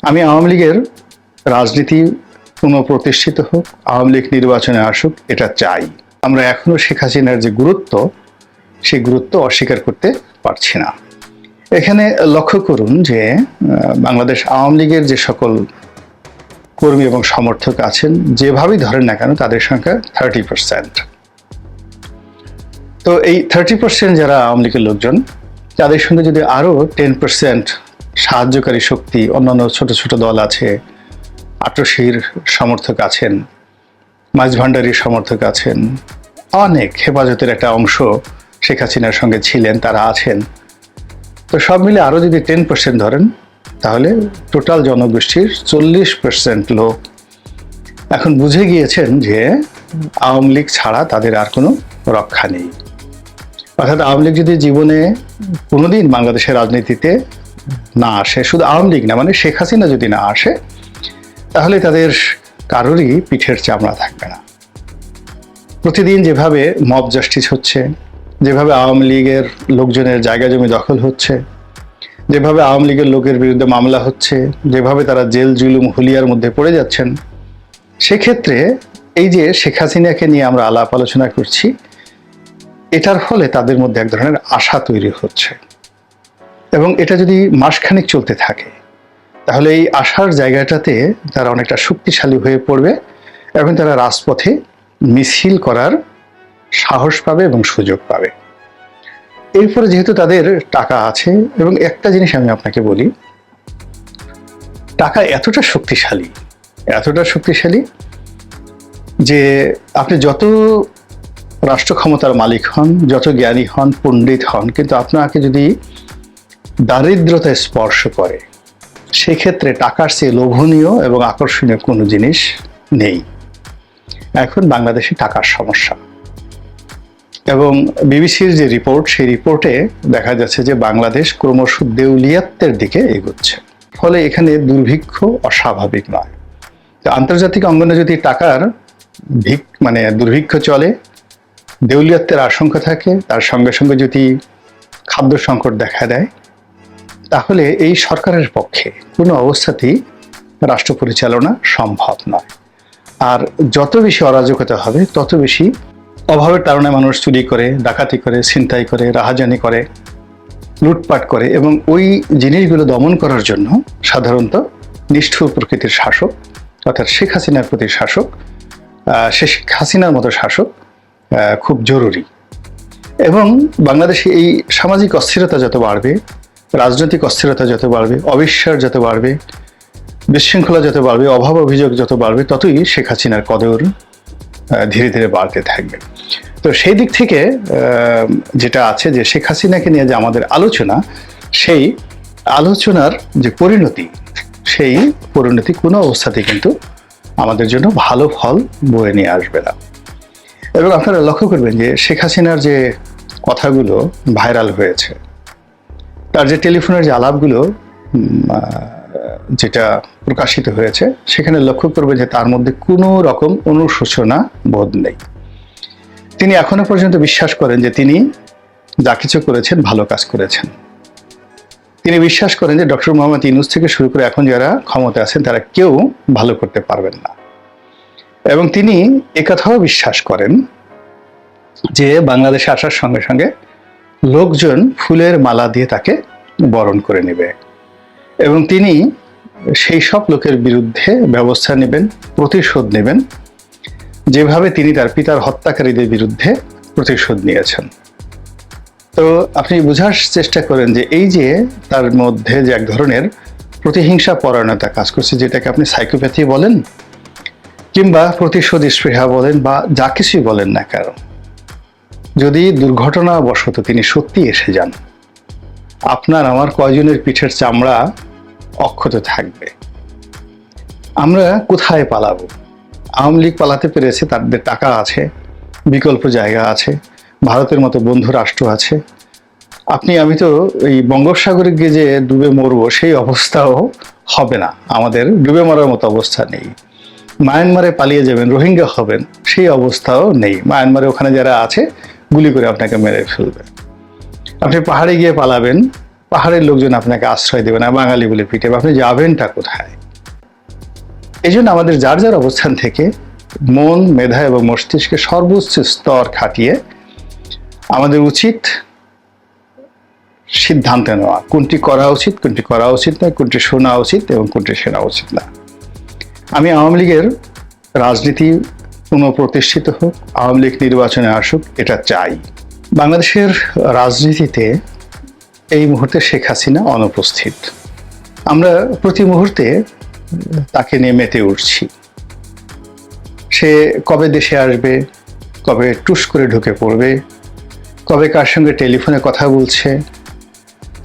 আমি আওয়ামী লীগের রাজনীতি পুনঃপ্রতিষ্ঠিত হোক, আওয়ামী লীগ নির্বাচনে আসুক, এটা চাই। আমরা এখনও শেখ হাসিনার যে গুরুত্ব, সেই গুরুত্ব অস্বীকার করতে পারছি না। এখানে লক্ষ্য করুন যে বাংলাদেশ আওয়ামী লীগের যে সকল কর্মী এবং সমর্থক আছেন, যেভাবেই ধরেন না কেন, তাদের সংখ্যা থার্টি পার্সেন্ট। তো এই থার্টি পার্সেন্ট যারা আওয়ামী লীগের লোকজন, তাদের সঙ্গে যদি আরও টেন পার্সেন্ট সাহায্যকারী শক্তি, অন্যান্য ছোট ছোট দল আছে আটশির সমর্থক আছেন মাঝ ভান্ডারির সমর্থক আছেন, অনেক হেফাজতের একটা অংশ শেখ হাসিনার সঙ্গে ছিলেন, তারা আছেন। তো সব মিলে আরও যদি টেন পার্সেন্ট ধরেন, তাহলে টোটাল জনগোষ্ঠীর চল্লিশ পার্সেন্ট লোক এখন বুঝে গিয়েছেন যে আওয়ামী লীগ ছাড়া তাদের আর কোনো রক্ষা নেই। অর্থাৎ আওয়ামী লীগ যদি জীবনে কোনোদিন বাংলাদেশের রাজনীতিতে না আসে, শুধু আওয়ামী লীগ না মানে শেখ হাসিনা যদি না আসে, তাহলে তাদের কারোরই পিঠের চামড়া থাকবে না। প্রতিদিন যেভাবে মব জাস্টিস হচ্ছে, যেভাবে আওয়ামী লীগের লোকজনের জায়গা জমি দখল হচ্ছে, যেভাবে আওয়ামী লীগের লোকের বিরুদ্ধে মামলা হচ্ছে, যেভাবে তারা জেল, জুলুম, হুলিয়ার মধ্যে পড়ে যাচ্ছেন, সেক্ষেত্রে এই যে শেখ হাসিনাকে নিয়ে আমরা আলাপ আলোচনা করছি, এটার ফলে তাদের মধ্যে এক ধরনের আশা তৈরি হচ্ছে। এবং এটা যদি মাসখানেক চলতে থাকে, তাহলে এই আশার জায়গাটাতে তারা অনেকটা শক্তিশালী হয়ে পড়বে এবং তারা রাজপথে মিছিল করার সাহস পাবে এবং সুযোগ পাবে। এরপরে যেহেতু তাদের টাকা আছে, এবং একটা জিনিস আমি আপনাকে বলি, টাকা এতটা শক্তিশালী এতটা শক্তিশালী যে আপনি যত রাষ্ট্র ক্ষমতার মালিক হন, যত জ্ঞানী হন, পণ্ডিত হন, কিন্তু আপনাকে যদি দারিদ্রতা স্পর্শ করে, সেক্ষেত্রে টাকার চেয়ে লোভনীয় এবং আকর্ষণীয় কোনো জিনিস নেই। এখন বাংলাদেশে টাকার সমস্যা। এবং বিবিসির যে রিপোর্ট, সেই রিপোর্টে দেখা যাচ্ছে যে বাংলাদেশ ক্রমশ দেউলিয়াত্বের দিকে এগোচ্ছে। ফলে এখানে দুর্ভিক্ষ অস্বাভাবিক নয়। আন্তর্জাতিক অঙ্গনে যদি টাকার ভিক মানে দুর্ভিক্ষ চলে, দেউলিয়াত্বের আশঙ্কা থাকে, তার সঙ্গে সঙ্গে যদি খাদ্য সংকট দেখা দেয় তাহলে এই সরকারের পক্ষে কোনো অবস্থাতেই রাষ্ট্র পরিচালনা সম্ভব নয়। আর যত বেশি অরাজকতা হবে, তত বেশি অভাবের কারণে মানুষ চুরি করে, ডাকাতি করে, ছিনতাই করে, রাহাজানি করে, লুটপাট করে এবং ওই জিনিসগুলো দমন করার জন্য সাধারণত নিষ্ঠুর প্রকৃতির শাসক অর্থাৎ শেখ হাসিনার প্রতি শাসক শেখ হাসিনার মতো শাসক খুব জরুরি। এবং বাংলাদেশে এই সামাজিক অস্থিরতা যত বাড়বে রাজনৈতিক অস্থিরতা যত বাড়বে, অবিশ্বাস যত বাড়বে, বিশৃঙ্খলা যত বাড়বে, অভাব অভিযোগ যত বাড়বে, ততই শেখ হাসিনার কদর ধীরে ধীরে বাড়তে থাকবে। তো সেই দিক থেকে যেটা আছে যে শেখ হাসিনাকে নিয়ে যে আমাদের আলোচনা, সেই আলোচনার যে পরিণতি, সেই পরিণতি কোনো অবস্থাতে কিন্তু আমাদের জন্য ভালো ফল বয়ে নিয়ে আসবে না। এবং আপনারা লক্ষ্য করবেন যে শেখ হাসিনার যে কথাগুলো ভাইরাল হয়েছে তার যে টেলিফোনের যে আলাপগুলো যেটা প্রকাশিত হয়েছে, সেখানে লক্ষ্য করবে যে তার মধ্যে কোনো রকম অনুশোচনা বোধ নেই। তিনি এখনও পর্যন্ত বিশ্বাস করেন যে তিনি যা কিছু করেছেন ভালো কাজ করেছেন। তিনি বিশ্বাস করেন যে ডক্টর মোহাম্মদ ইউনুস থেকে শুরু করে এখন যারা ক্ষমতা আছেন, তারা কেউ ভালো করতে পারবেন না। এবং তিনি একথাও বিশ্বাস করেন যে বাংলাদেশে আসার সঙ্গে সঙ্গে লোকজন ফুলের মালা দিয়ে তাকে বরণ করে নেবে। এবং তিনি সেই সব লোকের বিরুদ্ধে ব্যবস্থা নেবেন, প্রতিশোধ নেবেন, যেভাবে তিনি তার পিতার হত্যাকারীদের বিরুদ্ধে প্রতিশোধ নিয়েছেন। তো আপনি বোঝার চেষ্টা করেন যে এই যে তার মধ্যে যে এক ধরনের প্রতিহিংসা পরায়ণতা কাজ করছে, যেটাকে আপনি সাইকোপ্যাথি বলেন, কিংবা প্রতিশোধ স্পৃহা বলেন বা যা কিছুই বলেন না কেন যদি দুর্ঘটনাবশত তিনি সত্যি এসে যান, আপনার আমার কয়জনের পিঠের চামড়া অক্ষত থাকবে? আমরা কোথায় পালাবো? আওয়ামী লীগ পালাতে পেরেছে, তাদের টাকা আছে, বিকল্প জায়গা আছে, ভারতের মতো বন্ধু রাষ্ট্র আছে। আপনি, আমি তো এই বঙ্গোপসাগরে গিয়ে যে ডুবে মরবো, সেই অবস্থাও হবে না। আমাদের ডুবে মরার মতো অবস্থা নেই। মায়ানমারে পালিয়ে যাবেন, রোহিঙ্গা হবেন, সেই অবস্থাও নেই। মায়ানমারে ওখানে যারা আছে গুলি করে আপনাকে মেরে ফেলবে। আপনি পাহাড়ে গিয়ে পালাবেন, পাহাড়ের লোকজন আপনাকে আশ্রয় দেবে না, বাঙালি বলে পিঠে আপনি যাবেনটা কোথায়? এই জন্য আমাদের যার যার অবস্থান থেকে মন, মেধা এবং মস্তিষ্কের সর্বোচ্চ স্তর খাটিয়ে আমাদের উচিত সিদ্ধান্ত নেওয়া। কোনটি করা উচিত, কোনটি করা উচিত নয়, কোনটি শোনা উচিত এবং কোনটি শোনা উচিত না। আমি আওয়ামী লীগের রাজনীতি পুনঃপ্রতিষ্ঠিত হোক, আওয়ামী লীগ নির্বাচনে আসুক, এটা চাই। বাংলাদেশের রাজনীতিতে এই মুহূর্তে শেখ হাসিনা অনুপস্থিত। আমরা প্রতি মুহূর্তে তাকে নিয়ে মেতে উঠছি। সে কবে দেশে আসবে, কবে টুস করে ঢুকে পড়বে, কবে কার সঙ্গে টেলিফোনে কথা বলছে,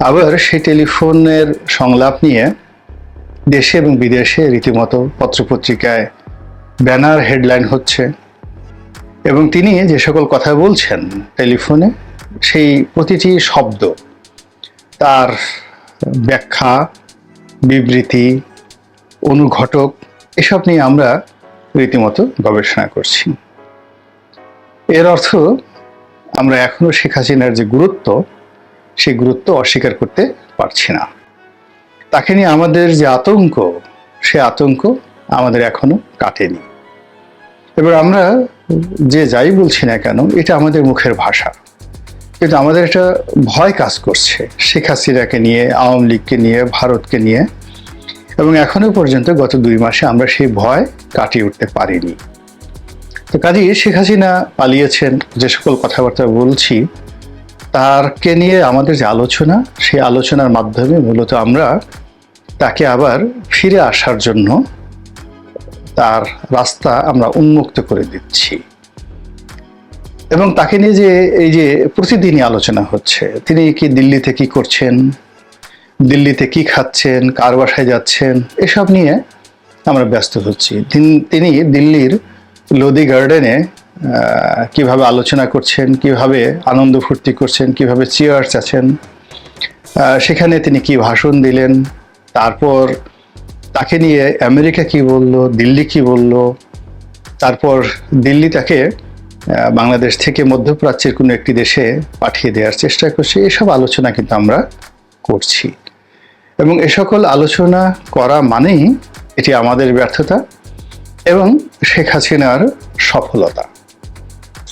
আবার সেই টেলিফোনের সংলাপ নিয়ে দেশে এবং বিদেশে রীতিমতো পত্রপত্রিকায় ব্যানার হেডলাইন হচ্ছে। এবং তিনি যে সকল কথা বলছেন টেলিফোনে, সেই প্রতিটি শব্দ, তার ব্যাখ্যা, বিবৃতি, অনুঘটক, এসব নিয়ে আমরা রীতিমতো গবেষণা করছি। এর অর্থ, আমরা এখনও শেখ হাসিনার যে গুরুত্ব, সেই গুরুত্ব অস্বীকার করতে পারছি না। তাকে নিয়ে আমাদের যে আতঙ্ক, সে আতঙ্ক আমাদের এখনও কাটেনি। এবার আমরা যে যাই বলছি না কেন, এটা আমাদের মুখের ভাষা। কিন্তু আমাদের একটা ভয় কাজ করছে শেখ হাসিনাকে নিয়ে, আওয়ামী লীগকে নিয়ে, ভারতকে নিয়ে। এবং এখনও পর্যন্ত গত দুই মাসে আমরা সেই ভয় কাটিয়ে উঠতে পারিনি। তো কাজেই শেখ হাসিনা পালিয়েছেন, যে সকল কথাবার্তা বলছি, তারকে নিয়ে আমাদের যে আলোচনা, সেই আলোচনার মাধ্যমে মূলত আমরা তাকে আবার ফিরে আসার জন্য তার রাস্তা আমরা উন্মুক্ত করে দিচ্ছি। এবং তাকে নিয়ে যে এই যে প্রতিদিনই আলোচনা হচ্ছে, তিনি কি দিল্লিতে কি করছেন, দিল্লিতে কি খাচ্ছেন, কার বাসায় যাচ্ছেন, এসব নিয়ে আমরা ব্যস্ত হচ্ছি। তিন- দিল্লির লোদি গার্ডেনে কীভাবে আলোচনা করছেন, কীভাবে আনন্দ ফুর্তি করছেন, কীভাবে চেয়ার্স আছেন সেখানে তিনি কি ভাষণ দিলেন, তারপর তাকে নিয়ে আমেরিকা কি বলল, দিল্লি কি বলল, তারপর দিল্লি তাকে বাংলাদেশ থেকে মধ্যপ্রাচ্যের কোনো একটি দেশে পাঠিয়ে দেওয়ার চেষ্টা করছে। এসব আলোচনা কিন্তু আমরা করছি। এবং এ সকল আলোচনা করা মানেই এটি আমাদের ব্যর্থতা এবং শেখ হাসিনার সফলতা।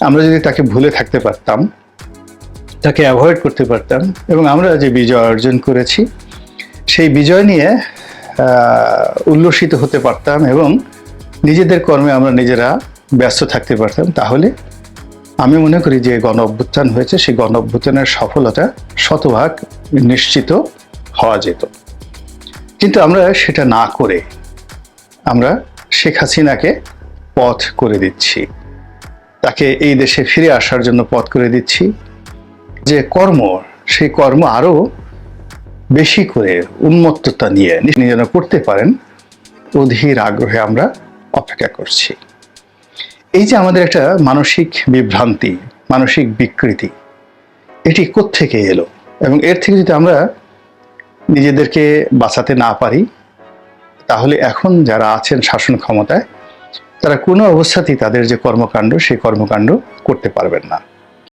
আমরা যদি তাকে ভুলে থাকতে পারতাম, তাকে অ্যাভয়েড করতে পারতাম এবং আমরা যে বিজয় অর্জন করেছি, সেই বিজয় নিয়ে উল্লসিত হতে পারতাম এবং নিজেদের কর্মে আমরা নিজেরা ব্যস্ত থাকতে পারতাম, তাহলে আমি মনে করি যে গণ অভ্যুত্থান হয়েছে, সেই গণ অভ্যুত্থানের সফলতা শতভাগ নিশ্চিত হওয়া যেত। কিন্তু আমরা সেটা না করে আমরা শেখ হাসিনাকে পথ করে দিচ্ছি। তাকে এই দেশে ফিরে আসার জন্য পথ করে দিচ্ছি। যে কর্ম, সেই কর্ম আরও বেশি করে উন্মত্ততা নিয়ে যেন করতে পারেন, অধীর আগ্রহে আমরা অপেক্ষা করছি। এই যে আমাদের একটা মানসিক বিভ্রান্তি, মানসিক বিকৃতি, এটি কোত্থেকে এলো? এবং এর থেকে যদি আমরা নিজেদেরকে বাঁচাতে না পারি, তাহলে এখন যারা আছেন শাসন ক্ষমতায়, তারা কোনো অবস্থাতেই তাদের যে কর্মকাণ্ড, সেই কর্মকাণ্ড করতে পারবেন না।